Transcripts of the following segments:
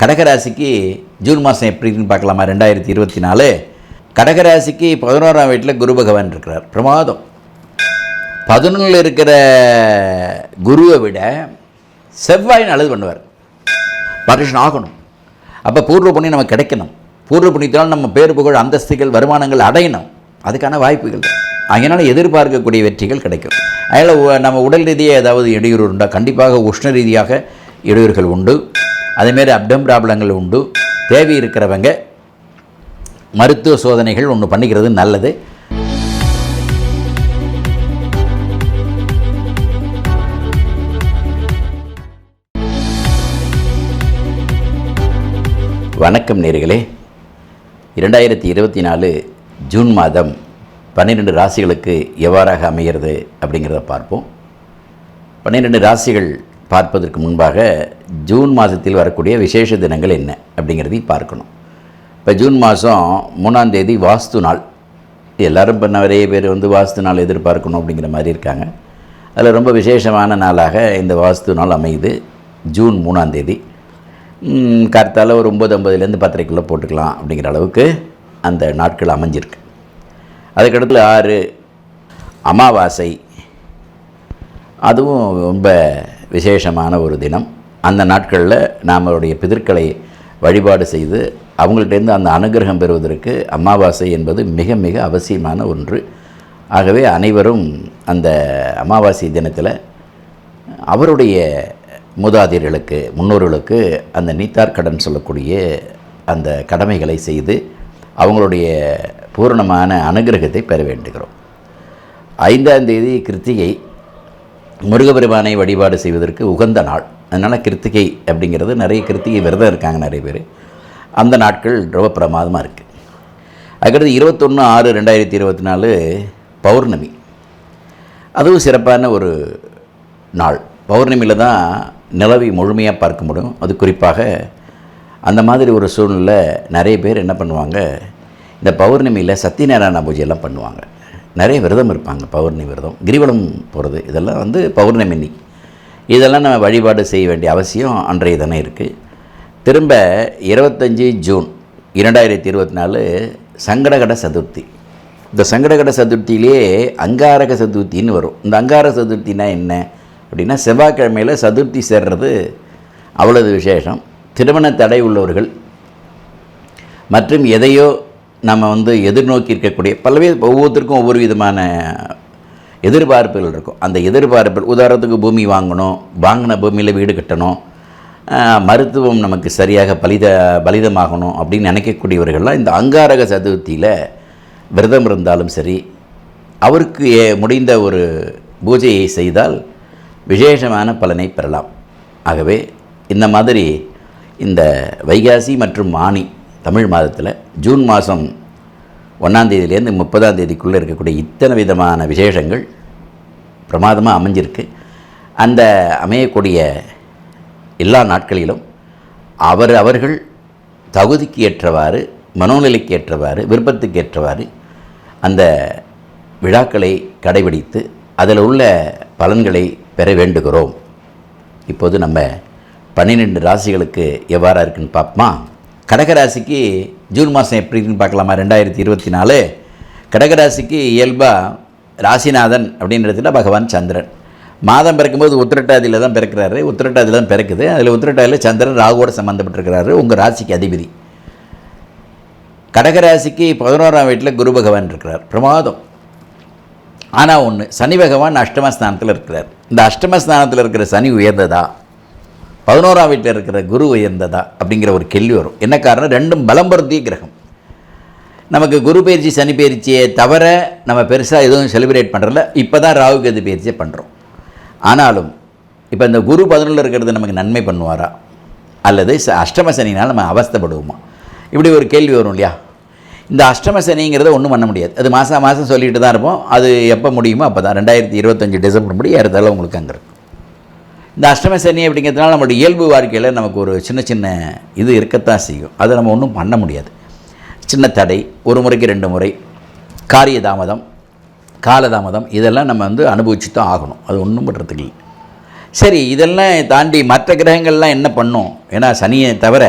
கடகராசிக்கு ஜூன் மாதம் எப்படின்னு பார்க்கலாமா? ரெண்டாயிரத்தி இருபத்தி நாலு. கடகராசிக்கு பதினோராம் வீட்டில் குரு பகவான் இருக்கிறார். பிரமாதம். பதினொன்றில் இருக்கிற குருவை விட செவ்வாய் நல்லது பண்ணுவார். பரிஷன் ஆகணும். அப்போ பூர்வ புண்ணியம் நமக்கு கிடைக்கணும். பூர்வ புண்ணியத்தால் நம்ம பேர் புகழ் அந்தஸ்துகள் வருமானங்கள் அடையணும். அதுக்கான வாய்ப்புகள். அதனால் எதிர்பார்க்கக்கூடிய வெற்றிகள் கிடைக்கும். அதனால் நம்ம உடல் ரீதியாக ஏதாவது இடையூறு உண்டா? கண்டிப்பாக உஷ்ண ரீதியாக இடையூறுகள் உண்டு. அதேமாரி அப்டம் ப்ராப்ளங்கள் உண்டு. தேவை இருக்கிறவங்க மருத்துவ சோதனைகள் ஒன்று பண்ணிக்கிறது நல்லது. வணக்கம் நேர்களே. இரண்டாயிரத்தி இருபத்தி நாலு ஜூன் மாதம் பன்னிரெண்டு ராசிகளுக்கு எவ்வாறாக அமைகிறது அப்படிங்கிறத பார்ப்போம். பன்னிரெண்டு ராசிகள் பார்ப்பதற்கு முன்பாக ஜூன் மாதத்தில் வரக்கூடிய விசேஷ தினங்கள் என்ன அப்படிங்கிறதையும் பார்க்கணும். இப்போ ஜூன் மாதம் மூணாம் தேதி வாஸ்து நாள். எல்லோரும் இப்போ நிறைய பேர் வந்து வாஸ்து நாள் எதிர்பார்க்கணும் அப்படிங்கிற மாதிரி இருக்காங்க. அதில் ரொம்ப விசேஷமான நாளாக இந்த வாஸ்து நாள் அமையுது ஜூன் மூணாம் தேதி. ம், ஒரு ஒம்பது ஐம்பதுலேருந்து பத்தரைக்குள்ளே போட்டுக்கலாம் அப்படிங்கிற அளவுக்கு அந்த நாட்கள் அமைஞ்சிருக்கு. அதுக்கடுத்து ஆறு அமாவாசை. அதுவும் ரொம்ப விசேஷமான ஒரு தினம். அந்த நாட்களில் நம்மளுடைய பிதற்களை வழிபாடு செய்து அவங்கள்ட்டேருந்து அந்த அனுகிரகம் பெறுவதற்கு அமாவாசை என்பது மிக மிக அவசியமான ஒன்று. ஆகவே அனைவரும் அந்த அமாவாசை தினத்தில் அவருடைய மூதாதையர்களுக்கு முன்னோர்களுக்கு அந்த நீத்தார் கடன் சொல்லக்கூடிய அந்த கடமைகளை செய்து அவங்களுடைய பூரணமான அனுகிரகத்தை பெற வேண்டுகிறோம். ஐந்தாம் தேதி கிருத்திகை. முருகபெருமானை வழிபாடு செய்வதற்கு உகந்த நாள். அதனால் கிருத்திகை அப்படிங்கிறது நிறைய கிருத்திகை விரதம் இருக்காங்க நிறைய பேர். அந்த நாட்கள் ரொம்ப பிரமாதமாக இருக்குது அதுக்கடுத்து இருபத்தொன்று ஆறு ரெண்டாயிரத்தி இருபத்தி நாலு பௌர்ணமி. அதுவும் சிறப்பான ஒரு நாள். பௌர்ணமியில் தான் நிலவை முழுமையாக பார்க்க முடியும். அது குறிப்பாக அந்த மாதிரி ஒரு சூழ்நிலை நிறைய பேர் என்ன பண்ணுவாங்க இந்த பௌர்ணமியில் சத்யநாராயண பூஜையெல்லாம் பண்ணுவாங்க. நிறைய விரதம் இருப்பாங்க பௌர்ணமி விரதம். கிரிவலம் போகிறது இதெல்லாம் வந்து பௌர்ணமி அன்னைக்கு. இதெல்லாம் நம்ம வழிபாடு செய்ய வேண்டிய அவசியம் அன்றைய தினம் இருக்குது திரும்ப இருபத்தஞ்சி ஜூன் இரண்டாயிரத்தி இருபத்தி நாலு சங்கடகட சதுர்த்தி. இந்த சங்கடகட சதுர்த்தியிலே அங்காரக சதுர்த்தின்னு வரும். இந்த அங்கார சதுர்த்தினா என்ன? அப்படின்னா செவ்வாய்க்கிழமையில் சதுர்த்தி சேர்றது அவ்வளவு விசேஷம். திருமண தடை உள்ளவர்கள் மற்றும் எதையோ நம்ம வந்து எதிர்நோக்கி இருக்கக்கூடிய பல்வேறு ஒவ்வொருத்தருக்கும் ஒவ்வொரு விதமான எதிர்பார்ப்புகள் இருக்கும். அந்த எதிர்பார்ப்புகள் உதாரணத்துக்கு பூமி வாங்கணும் வாங்கின பூமியில் வீடு கட்டணும் மருத்துவம் நமக்கு சரியாக பலித பலிதமாகணும் அப்படின்னு நினைக்கக்கூடியவர்கள்லாம் இந்த அங்காரக சதுர்த்தியில் விரதம் இருந்தாலும் சரி அவருக்கு ஏ- முடிந்த ஒரு பூஜையை செய்தால் விசேஷமான பலனை பெறலாம். ஆகவே இந்த மாதிரி இந்த வைகாசி மற்றும் ஆணி தமிழ் மாதத்தில் ஜூன் மாதம் ஒன்றாம் தேதியிலேருந்து முப்பதாம் தேதிக்குள்ளே இருக்கக்கூடிய இத்தனை விதமான விசேஷங்கள் பிரமாதமாக அமைஞ்சிருக்கு. அந்த அமையக்கூடிய எல்லா நாட்களிலும் அவர் அவர்கள் தகுதிக்கு ஏற்றவாறு மனோநிலைக்கு ஏற்றவாறு விருப்பத்துக்கு ஏற்றவாறு அந்த விழாக்களை கடைபிடித்து அதில் உள்ள பலன்களை பெற வேண்டுகிறோம். இப்போது நம்ம பன்னிரெண்டு ராசிகளுக்கு எவ்வாறாக இருக்குன்னு பார்ப்போமா? கடகராசிக்கு ஜூன் மாதம் எப்படி இருக்குன்னு பார்க்கலாமா? ரெண்டாயிரத்தி இருபத்தி நாலு. கடகராசிக்கு இயல்பாக ராசிநாதன் அப்படின்றதுல பகவான் சந்திரன். மாதம் பிறக்கும்போது உத்திரட்டாதியில் தான் பிறக்கிறாரு. உத்திரட்டாதியில் தான் பிறக்குது. அதில் உத்திரட்டாதியில் சந்திரன் ராகுவோட சம்மந்தப்பட்டிருக்கிறாரு உங்கள் ராசிக்கு அதிபதி. கடகராசிக்கு பதினோராம் வீட்டில் குரு பகவான் இருக்கிறார். பிரமாதம். ஆனால் ஒன்று சனி பகவான் அஷ்டமஸ்தானத்தில் இருக்கிறார். இந்த அஷ்டமஸ்தானத்தில் இருக்கிற சனி உயர்ந்ததா? பதினோராம் வீட்டில் இருக்கிற குரு உயர்ந்ததா அப்படிங்கிற ஒரு கேள்வி வரும். என்ன காரணம்? ரெண்டும் பலம் பொருந்திய கிரகம். நமக்கு குரு பயிற்சி சனி பயிற்சியை தவிர நம்ம பெருசாக எதுவும் செலிப்ரேட் பண்ணுறல இப்போ தான் ராகு கேது பயிற்சியை பண்ணுறோம் ஆனாலும் இப்போ இந்த குரு பதினொன்றில் இருக்கிறது நமக்கு நன்மை பண்ணுவாரா? அல்லது ச- அஷ்டம சனினால் நம்ம அவஸ்தைப்படுவோமா? இப்படி ஒரு கேள்வி வரும் இல்லையா? இந்த அஷ்டம சனிங்கிறத ஒன்றும் பண்ண முடியாது. அது மாதம் மாதம் சொல்லிட்டு தான் இருப்போம். அது எப்போ முடியுமோ அப்போ தான் ரெண்டாயிரத்தி இருபத்தஞ்சி டிசம்பர் முடி ஏறதால உங்களுக்கு அங்கே இருக்கும். இந்த அஷ்டம சனி அப்படிங்கிறதுனால நம்மளுடைய இயல்பு வாழ்க்கையில் நமக்கு ஒரு சின்ன சின்ன இது இருக்கத்தான் செய்யும். அதை நம்ம ஒன்றும் பண்ண முடியாது. சின்ன தடை ஒரு முறைக்கு ரெண்டு முறை காரிய தாமதம் காலதாமதம் இதெல்லாம் நம்ம வந்து அனுபவிச்சு தான் ஆகணும். அது ஒன்றும் பண்ணுறதுக்கு இல்லை. சரி இதெல்லாம் தாண்டி மற்ற கிரகங்கள்லாம் என்ன பண்ணும்? ஏன்னா சனியை தவிர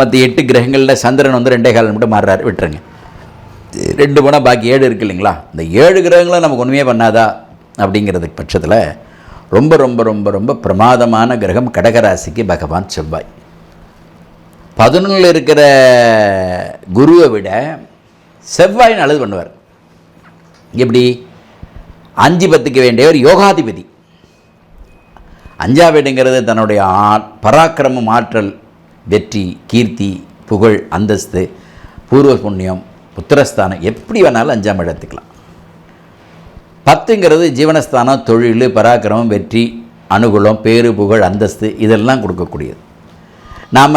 மற்ற எட்டு கிரகங்களில் சந்திரன் வந்து ரெண்டே காலம் மட்டும் மாறுறாரு விட்டுருங்க. ரெண்டு போனால் பாக்கி ஏழு இருக்கு இல்லைங்களா? இந்த ஏழு கிரகங்களும் நமக்கு ஒன்றுமே பண்ணாதா? அப்படிங்கிறது பட்சத்தில் ரொம்ப ரொம்ப ரொம்ப ரொம்ப பிரமாதமான கிரகம் கடகராசிக்கு பகவான் செவ்வாய். பதினொன்றில் இருக்கிற குருவை விட செவ்வாய் நல்லது பண்ணுவார். எப்படி? அஞ்சு பத்துக்கு வேண்டியவர் யோகாதிபதி. அஞ்சாவீடுங்கிறது தன்னுடைய ஆ பராக்கிரமம் ஆற்றல் வெற்றி கீர்த்தி புகழ் அந்தஸ்து பூர்வ புண்ணியம் புத்திரஸ்தானம். எப்படி வேணாலும் அஞ்சாம் இடம் எடுத்துக்கலாம். பத்துங்கிறது ஜீவனஸ்தானம் தொழில் பராக்கிரமம் வெற்றி அனுகூலம் பேரு புகழ் அந்தஸ்து இதெல்லாம் கொடுக்கக்கூடியது. நாம்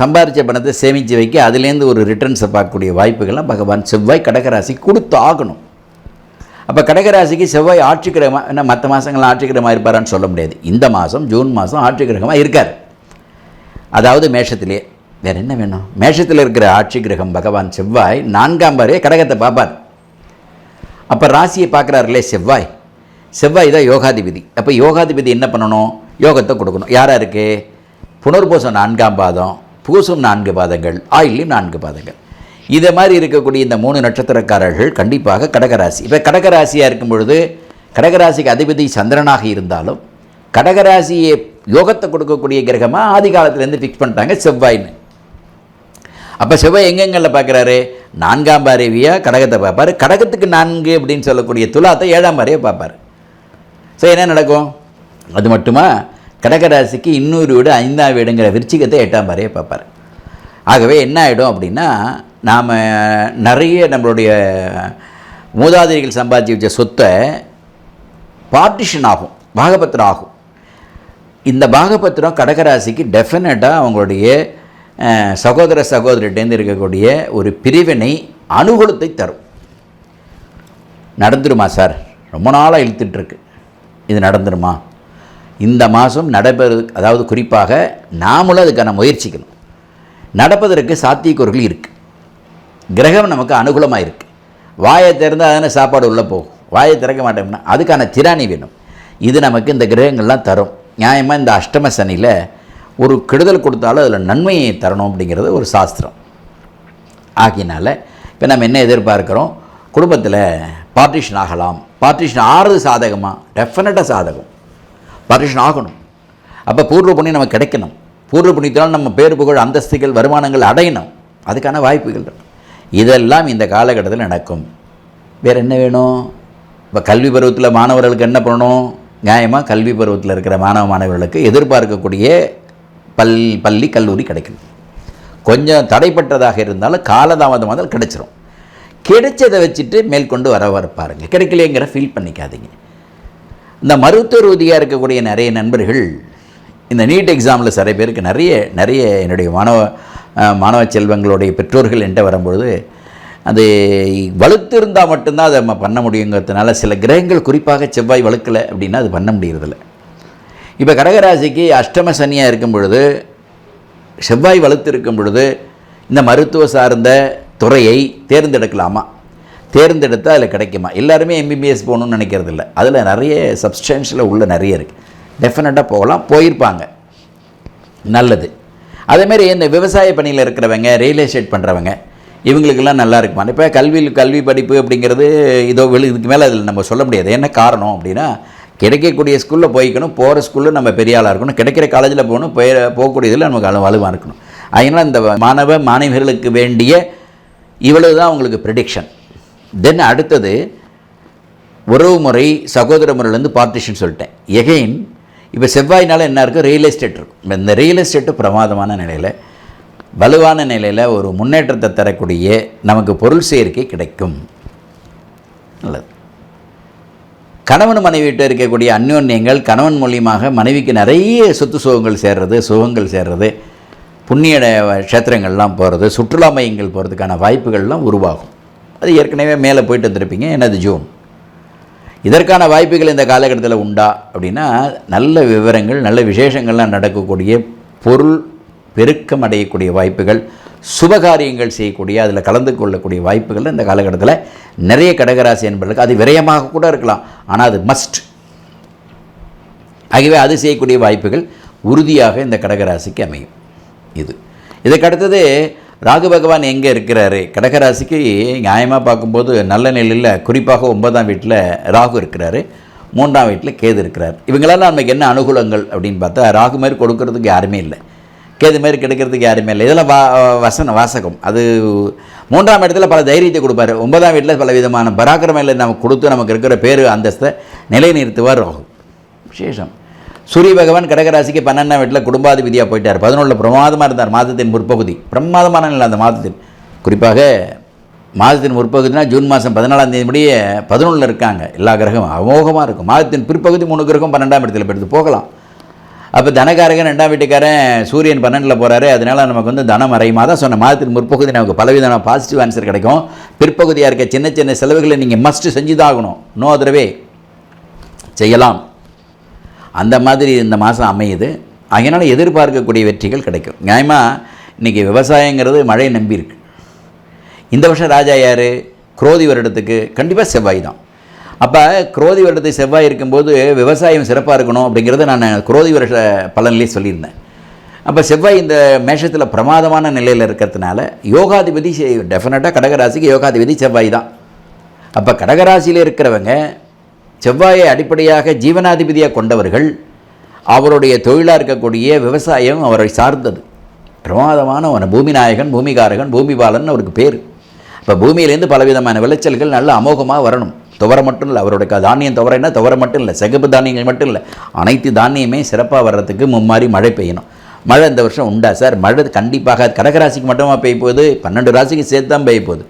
சம்பாரித்த பணத்தை சேமித்து வைக்க அதுலேருந்து ஒரு ரிட்டர்ன்ஸை பார்க்கக்கூடிய வாய்ப்புகள்லாம் பகவான் செவ்வாய் கடகராசி கொடுத்து ஆகணும். அப்போ கடகராசிக்கு செவ்வாய் ஆட்சி கிரகமாக என்ன மற்ற மாதங்கள்லாம் ஆட்சி கிரகமாக இருப்பாரான்னு சொல்ல முடியாது. இந்த மாதம் ஜூன் மாதம் ஆட்சி கிரகமாக இருக்கார். அதாவது மேஷத்திலே வேறு என்ன வேணும்? மேஷத்தில் இருக்கிற ஆட்சி கிரகம் பகவான் செவ்வாய் நான்காம் பாரே கடகத்தை பார்ப்பார். அப்போ ராசியை பார்க்குறாருலே செவ்வாய். செவ்வாய் தான் யோகாதிபதி. அப்போ யோகாதிபதி என்ன பண்ணணும்? யோகத்தை கொடுக்கணும். யாராக இருக்குது புனர்பூசம் நான்காம் பாதம் பூசம் நான்கு பாதங்கள் ஆயிலும் நான்கு பாதங்கள். இதை மாதிரி இருக்கக்கூடிய இந்த மூணு நட்சத்திரக்காரர்கள் கண்டிப்பாக கடகராசி. இப்போ கடகராசியாக இருக்கும் பொழுது கடகராசிக்கு அதிபதி சந்திரனாக இருந்தாலும் கடகராசியை யோகத்தை கொடுக்கக்கூடிய கிரகமாக ஆதி காலத்துலேருந்து ஃபிக்ஸ் பண்ணிட்டாங்க செவ்வாய்ன்னு. அப்போ செவ்வாய் எங்கெங்களில் பார்க்குறாரு நான்காம் பாரேவியாக கடகத்தை பார்ப்பார். கடகத்துக்கு நான்கு அப்படின்னு சொல்லக்கூடிய துலாத்தை ஏழாம் பாரையை பார்ப்பார். ஸோ என்ன நடக்கும்? அது மட்டுமா? கடகராசிக்கு இன்னொரு வீடு ஐந்தாம் வீடுங்கிற விருச்சிகத்தை எட்டாம் பாரையை பார்ப்பார். ஆகவே என்ன ஆகிடும் அப்படின்னா நாம் நிறைய நம்மளுடைய மூதாதிரிகள் சம்பாதிச்சு வச்ச சொத்தை பார்ட்டிஷன் ஆகும் பாகபத்திரம் ஆகும். இந்த பாகபத்திரம் கடகராசிக்கு டெஃபினட்டாக அவங்களுடைய சகோதர சகோதரிட்டேருந்து இருக்கக்கூடிய ஒரு பிரிவினை அனுகூலத்தை தரும். நடந்துருமா சார்? ரொம்ப நாளாக இழுத்துட்ருக்கு. இது நடந்துருமா? இந்த மாதம் நடைபெறு அதாவது குறிப்பாக நாமளும் அதுக்கான முயற்சிக்கணும். நடப்பதற்கு சாத்தியக்கூறுகள் இருக்குது கிரகம் நமக்கு அனுகூலமாக இருக்குது வாயை திறந்தால் தானே சாப்பாடு உள்ளே போகும். வாயை திறக்க மாட்டோம்னா அதுக்கான திராணி வேணும். இது நமக்கு இந்த கிரகங்கள்லாம் தரும். நியாயமாக இந்த அஷ்டம சனியில் ஒரு கெடுதல் கொடுத்தாலும் அதில் நன்மையை தரணும் அப்படிங்கிறது ஒரு சாஸ்திரம். ஆகினால இப்போ நம்ம என்ன எதிர்பார்க்குறோம்? குடும்பத்தில் பார்ட்டிஷன் ஆகலாம். பார்ட்டிஷன் ஆறுது சாதகமாக டெஃபினட்டாக சாதகம். பார்ட்டிஷன் ஆகணும். அப்போ பூர்வ புண்ணியம் நம்ம கிடைக்கணும். பூர்வ புண்ணியத்தினால் நம்ம பேர் புகழ் அந்தஸ்துகள் வருமானங்கள் அடையணும். அதுக்கான வாய்ப்புகள் இதெல்லாம் இந்த காலகட்டத்தில் நடக்கும். வேறு என்ன வேணும்? இப்போ கல்வி பருவத்தில் மாணவர்களுக்கு என்ன பண்ணணும்? நியாயமாக கல்வி பருவத்தில் இருக்கிற மாணவ மாணவர்களுக்கு எதிர்பார்க்கக்கூடிய பல் பள்ளி கல்லூரி கிடைக்கணும் கொஞ்சம் தடைப்பட்டதாக இருந்தாலும் காலதாமதமாக கிடைச்சிரும். கிடைச்சதை வச்சுட்டு மேற்கொண்டு வர வர பாருங்கள் கிடைக்கலையேங்கிற ஃபீல் பண்ணிக்காதீங்க. இந்த மருத்துவ ரீதியாக இருக்கக்கூடிய நிறைய நண்பர்கள் இந்த நீட் எக்ஸாமில் சில பேருக்கு நிறைய நிறைய என்னுடைய மாணவ மாணவ செல்வங்களுடைய பெற்றோர்கள் என்கிட்ட வரும்பொழுது அது வலுத்திருந்தால் மட்டும்தான் அதை நம்ம பண்ண முடியுங்கிறதுனால சில கிரகங்கள் குறிப்பாக செவ்வாய் வலுக்கலை அப்படின்னா அது பண்ண முடியறதில்லை. இப்போ கடகராசிக்கு அஷ்டம சனியாக இருக்கும் பொழுது செவ்வாய் வளர்த்து இருக்கும் பொழுது இந்த மருத்துவ சார்ந்த துறையை தேர்ந்தெடுக்கலாமா? தேர்ந்தெடுத்தால் அதில் கிடைக்குமா? எல்லாருமே எம்பிபிஎஸ் போகணும்னு நினைக்கிறது இல்லை அதில் நிறைய சப்ஸ்டன்ஷியல் உள்ள நிறைய இருக்குது டெஃபினட்டாக போகலாம் போயிருப்பாங்க. நல்லது. அதேமாரி இந்த விவசாய பணியில் இருக்கிறவங்க ரியல் எஸ்டேட் பண்ணுறவங்க இவங்களுக்கெல்லாம் நல்லா இருக்குமா? இப்போ கல்வி கல்வி படிப்பு அப்படிங்கிறது இதோ வெளி இதுக்கு மேலே அதில் நம்ம சொல்ல முடியாது. என்ன காரணம் அப்படின்னா கிடைக்கக்கூடிய ஸ்கூலில் போய்க்கணும் போகிற ஸ்கூலில் நம்ம பெரிய ஆளாக இருக்கணும். கிடைக்கிற காலேஜில் போகணும் போய் போகக்கூடியதில் நமக்கு அளவு வலுவாக இருக்கணும். அதனால் இந்த மாணவ மாணவிகளுக்கு வேண்டிய இவ்வளவு தான் உங்களுக்கு ப்ரிடிக்ஷன் தென் அடுத்தது உறவு முறை சகோதர முறையிலேருந்து பார்ட்டிஷன் சொல்லிட்டேன். எகைன் இப்போ செவ்வாயினால் என்ன இருக்கும் ரியல் எஸ்டேட் இருக்கும் இந்த ரியல் எஸ்டேட்டு பிரமாதமான நிலையில் வலுவான நிலையில் ஒரு முன்னேற்றத்தை தரக்கூடிய நமக்கு பொருள் சேர்க்கை கிடைக்கும். நல்லது. கணவன் மனைவிட்ட இருக்கக்கூடிய அந்யோன்யங்கள் கணவன் மூலியமாக மனைவிக்கு நிறைய சொத்து சுகங்கள் சேர்றது சுகங்கள் சேர்றது புண்ணிய க்ஷேத்திரங்கள்லாம் போகிறது சுற்றுலா மையங்கள் போகிறதுக்கான வாய்ப்புகள்லாம் உருவாகும். அது ஏற்கனவே மேலே போயிட்டு வந்திருப்பீங்க எனது ஜூன்? இதற்கான வாய்ப்புகள் இந்த காலகட்டத்தில் உண்டா அப்படின்னா நல்ல விவரங்கள் நல்ல விசேஷங்கள்லாம் நடக்கக்கூடிய பொருள் பெருக்கம் அடையக்கூடிய வாய்ப்புகள் சுபகாரியங்கள் செய்யக்கூடிய அதில் கலந்து கொள்ளக்கூடிய வாய்ப்புகள் இந்த காலகட்டத்தில் நிறைய கடகராசி என்பதற்கு அது விரயமாக கூட இருக்கலாம். ஆனால் அது மஸ்ட் ஆகவே அது செய்யக்கூடிய வாய்ப்புகள் உறுதியாக இந்த கடகராசிக்கு அமையும். இது. இதுக்கு அடுத்தது ராகு பகவான் எங்கே இருக்கிறாரு? கடகராசிக்கு நியாயமாக பார்க்கும்போது நல்ல நிலையில் குறிப்பாக ஒன்பதாம் வீட்டில் ராகு இருக்கிறாரு. மூன்றாம் வீட்டில் கேது இருக்கிறார். இவங்களால் நமக்கு என்ன அனுகூலங்கள் அப்படின்னு பார்த்தா ராகு மாதிரி கொடுக்கறதுக்கு யாருமே இல்லை. கேது மாதிரி கிடைக்கிறதுக்கு யாருமே இல்லை. இதெல்லாம் வா வசன வாசகம். அது மூன்றாம் இடத்துல பல தைரியத்தை கொடுப்பாரு. ஒன்பதாம் வீட்டில் பல விதமான பராக்கிரமைகளை நமக்கு கொடுத்து நமக்கு இருக்கிற பேர் அந்தஸ்தை நிலைநிறுத்துவார் ராகு. விசேஷம். சூரிய பகவான் கடகராசிக்கு பன்னெண்டாம் வீட்டில் குடும்பாதிபதியாக போயிட்டார். பதினொன்றில் பிரமாதமாக இருந்தார். மாதத்தின் முற்பகுதி. பிரமாதமான நிலை அந்த மாதத்தின். குறிப்பாக மாதத்தின் முற்பகுதினா ஜூன் மாதம் பதினாலாம் தேதி முடிய பதினொன்றில் இருக்காங்க. எல்லா கிரகமும் அமோகமாக இருக்கும். மாதத்தின் பிற்பகுதி மூணு கிரகம் பன்னெண்டாம் இடத்துல எடுத்து போகலாம். அப்போ தனகாரகன் ரெண்டாம் வீட்டுக்காரன் சூரியன் பன்னெண்டில் போகிறாரு அதனால நமக்கு வந்து தனம் மறையுமா தான் சொன்ன மாதத்தின் முற்பகுதி நமக்கு பலவிதமான பாசிட்டிவ் ஆன்சர் கிடைக்கும். பிற்பகுதியாக இருக்க சின்ன சின்ன செலவுகளை நீங்கள் மஸ்ட்டு செஞ்சு தான் ஆகணும் நோ அதரவே செய்யலாம். அந்த மாதிரி இந்த மாதம் அமையுது. அதனால் எதிர்பார்க்கக்கூடிய வெற்றிகள் கிடைக்கும். நியாயமாக இன்றைக்கி விவசாயங்கிறது மழை நம்பியிருக்கு இந்த வருஷம் ராஜா யார்? குரோதி வருடத்துக்கு கண்டிப்பாக செவ்வாய் தான். அப்போ குரோதி வருடத்தை செவ்வாய் இருக்கும்போது விவசாயம் சிறப்பாக இருக்கணும் அப்படிங்கிறத நான் குரோதி வருஷ பலன்லேயே சொல்லியிருந்தேன். அப்போ செவ்வாய் இந்த மேஷத்தில் பிரமாதமான நிலையில் இருக்கிறதுனால யோகாதிபதி டெஃபினட்டாக கடகராசிக்கு யோகாதிபதி செவ்வாய் தான். அப்போ கடகராசியில் இருக்கிறவங்க செவ்வாயை அடிப்படையாக ஜீவனாதிபதியாக கொண்டவர்கள் அவருடைய தொழிலாக இருக்கக்கூடிய விவசாயம் அவரை சார்ந்தது. பிரமாதமான பூமி நாயகன் பூமிகாரகன் பூமிபாலன் அவருக்கு பேர். இப்போ பூமியிலேருந்து பலவிதமான விளைச்சல்கள் நல்ல அமோகமாக வரணும். துவரை மட்டும் இல்லை. அவருடைய தானியம் துவரைன்னா துவரை மட்டும் இல்லை. சிகப்பு தானியங்கள் மட்டும் இல்லை. அனைத்து தானியமே சிறப்பாக வர்றதுக்கு மும்மாறி மழை பெய்யணும். மழை இந்த வருஷம் உண்டா சார்? மழை கண்டிப்பாக கடகராசிக்கு மட்டுமா பெய்ய போகுது? பன்னெண்டு ராசிக்கு சேர்த்து தான் பெய்ய போகுது.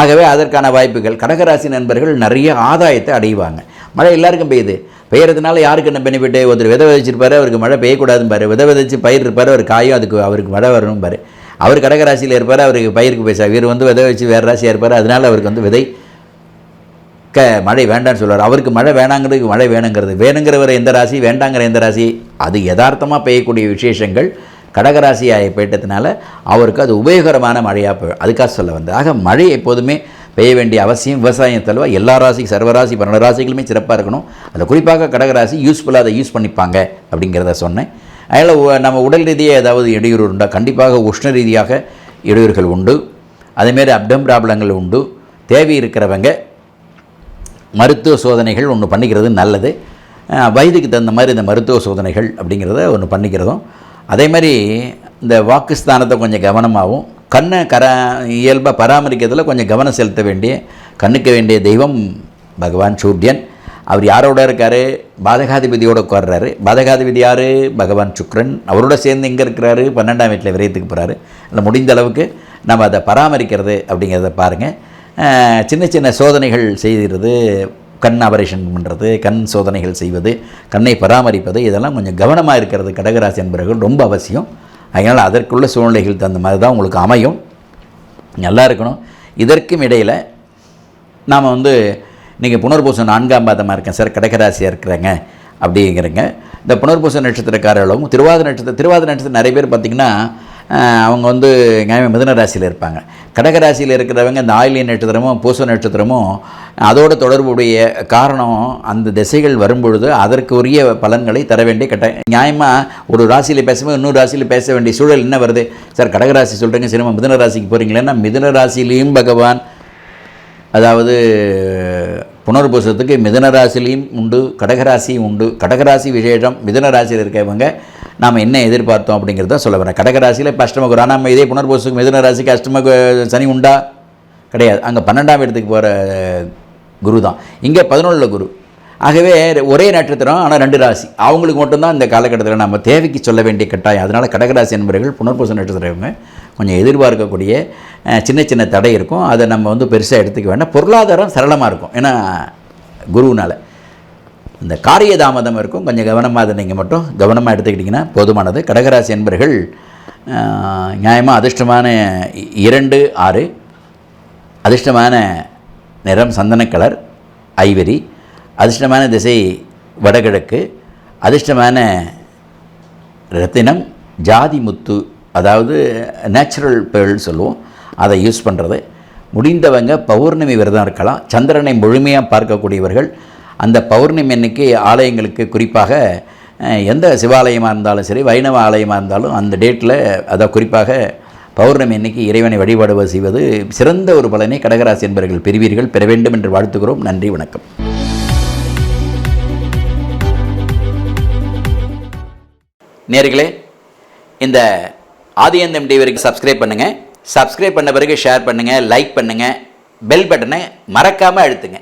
ஆகவே அதற்கான வாய்ப்புகள் கடகராசி நண்பர்கள் நிறைய ஆதாயத்தை அடைவாங்க. மழை எல்லாருக்கும் பெய்யுது. பெய்யறதுனால யாருக்கு என்ன பெனிஃபிட்டு ஒருத்தர் விதை விதைச்சிருப்பாரு அவருக்கு மழை பெய்யக்கூடாதுன்னு பாரு. விதை விதைச்சு பயிர் இருப்பார் அவர் காயும் அதுக்கு அவருக்கு மழை வரணும் பாரு. அவர் கடகராசியில் இருப்பார் அவருக்கு பயிருக்கு பேச இவர் வந்து விதை வச்சு வேறு ராசியாக இருப்பார். அதனால் அவருக்கு வந்து விதை க மழை வேண்டாம்னு சொல்லுவார். அவருக்கு மழை வேணாங்கிறதுக்கு மழை வேணுங்கிறது. வேணுங்கிறவர் எந்த ராசி? வேண்டாங்கிற எந்த ராசி? அது யதார்த்தமாக பெய்யக்கூடிய விசேஷங்கள். கடகராசியாக போயிட்டதுனால அவருக்கு அது உபயோகரமான மழையாக போய் அதுக்காக சொல்ல வந்தது ஆக மழை எப்போதுமே பெய்ய வேண்டிய அவசியம் விவசாயம் தலைவா எல்லா ராசி சர்வராசி பன்னெண்டு ராசிகளுமே சிறப்பாக இருக்கணும். அதில் குறிப்பாக கடகராசி யூஸ்ஃபுல்லாக அதை யூஸ் பண்ணிப்பாங்க அப்படிங்கிறத சொன்னேன். அதனால் நம்ம உடல் ரீதியாக ஏதாவது இடையூறு உண்டா? கண்டிப்பாக உஷ்ண ரீதியாக இடையூறுகள் உண்டு. அதேமாரி அப்டம் ப்ராப்ளங்கள் உண்டு. தேவை இருக்கிறவங்க மருத்துவ சோதனைகள் ஒன்று பண்ணிக்கிறது நல்லது. வயதுக்கு தகுந்த மாதிரி இந்த மருத்துவ சோதனைகள் அப்படிங்கிறத ஒன்று பண்ணிக்கிறதும். அதே மாதிரி இந்த வாக்குஸ்தானத்தை கொஞ்சம் கவனமாகவும் கண்ணை கர இயல்பாக பராமரிக்கிறதுல கொஞ்சம் கவனம் செலுத்த வேண்டிய கண்ணுக்கு வேண்டிய தெய்வம் பகவான் சூரியன். அவர் யாரோட இருக்கார்? பாதகாதிபதியோடு உட்கார்றாரு. பாதகாதிபதி யார்? பகவான் சுக்ரன். அவரோட சேர்ந்து எங்கே இருக்கிறாரு? பன்னெண்டாம் வீட்டில் விரயத்துக்கு போகிறாரு அதில் முடிந்த அளவுக்கு நம்ம அதை பராமரிக்கிறது அப்படிங்கிறத பாருங்கள் சின்ன சின்ன சோதனைகள் செய்கிறது கண் ஆபரேஷன் பண்ணுறது கண் சோதனைகள் செய்வது கண்ணை பராமரிப்பது இதெல்லாம் கொஞ்சம் கவனமாக இருக்கிறது கடகராசி என்பவர்கள் ரொம்ப அவசியம். அதனால் அதற்குள்ள சூழ்நிலைகள் தகுந்த மாதிரி தான் உங்களுக்கு அமையும். நல்லா இருக்கணும். இதற்கும் இடையில் நாம் வந்து நீங்கள் புனர்பூசம் நான்காம் பாதமாக இருக்கேன். சார் கடகராசியாக இருக்கிறேங்க அப்படிங்கிறங்க. இந்த புனர்பூச நட்சத்திரக்காரர்களும் திருவாத நட்சத்திர திருவாத நட்சத்திரம் நிறைய பேர் பார்த்திங்கன்னா அவங்க வந்து நியாயம் மிதன ராசியில் இருப்பாங்க. கடக ராசியில் இருக்கிறவங்க இந்த ஆயிலிய நட்சத்திரமும் பூச நட்சத்திரமும் அதோட தொடர்புடைய காரணம் அந்த திசைகள் வரும்பொழுது அதற்கு உரிய பலன்களை தர வேண்டிய கட்ட நியாயமாக ஒரு ராசியில் பேசும்போது இன்னொரு ராசியில் பேச வேண்டிய சூழல் என்ன வருது? சார் கடகராசி சொல்கிறீங்க சினிமா மிதன ராசிக்கு போகிறீங்களேன்னா மிதன ராசிலையும் பகவான் அதாவது புனர்பூசத்துக்கு மிதன ராசிலையும் உண்டு கடகராசியும் உண்டு. கடகராசி விசேஷம் மிதன ராசியில் இருக்கவங்க நாம் என்ன எதிர்பார்த்தோம் அப்படிங்கிறத சொல்ல வரேன். கடகராசியில் இப்போ அஷ்டம குரு ஆனால் இதே புனர்போசுக்கு மிதுன ராசிக்கு அஷ்டம சனி உண்டா? கிடையாது. அங்கே பன்னெண்டாம் இடத்துக்கு போகிற குரு தான் இங்கே பதினொன்றில் குரு. ஆகவே ஒரே நட்சத்திரம் ஆனால் ரெண்டு ராசி. அவங்களுக்கு மட்டும்தான் இந்த காலகட்டத்தில் நம்ம தேவைக்கு சொல்ல வேண்டிய கட்டாயம். அதனால் கடகராசி என்பவர்கள் புனர்பூச நட்சத்திரவங்க கொஞ்சம் எதிர்பார்க்கக்கூடிய சின்ன சின்ன தடை இருக்கும். அதை நம்ம வந்து பெருசாக எடுத்துக்க வேண்டாம். பொருளாதாரம் சரளமாக இருக்கும். ஏன்னா குருவினால். இந்த காரிய தாமதம் இருக்கும். கொஞ்சம் கவனமாக அதை நீங்கள் மட்டும் கவனமாக எடுத்துக்கிட்டிங்கன்னா போதுமானது. கடகராசி என்பர்கள் நியாயமாக அதிர்ஷ்டமான இரண்டு ஆறு. அதிர்ஷ்டமான நிறம் சந்தன கலர் ஐவரி. அதிர்ஷ்டமான திசை வடகிழக்கு. அதிர்ஷ்டமான ரத்தினம் ஜாதி முத்து அதாவது நேச்சுரல் பேர்ல் சொல்லுவோம். அதை யூஸ் பண்ணுறது முடிந்தவங்க பௌர்ணமி விரதம் இருக்கலாம். சந்திரனை முழுமையாக பார்க்கக்கூடியவர்கள் அந்த பௌர்ணமி அன்னைக்கு ஆலயங்களுக்கு குறிப்பாக எந்த சிவாலயமாக இருந்தாலும் சரி வைணவ ஆலயமாக இருந்தாலும் அந்த டேட்டில் அதை குறிப்பாக பௌர்ணமி அன்னைக்கு இறைவனை வழிபாடு செய்வது சிறந்த ஒரு பலனை கடகராசி என்பவர்கள் பெறுவீர்கள். பெற வேண்டும் என்று வாழ்த்துகிறோம். நன்றி வணக்கம். நேர்களே இந்த ஆதியந்தம் டிவிக்கு சப்ஸ்கிரைப் பண்ணுங்கள் சப்ஸ்கிரைப் பண்ண பிறகு ஷேர் பண்ணுங்கள் லைக் பண்ணுங்கள் பெல் பட்டனை மறக்காமல் அழுத்துங்க.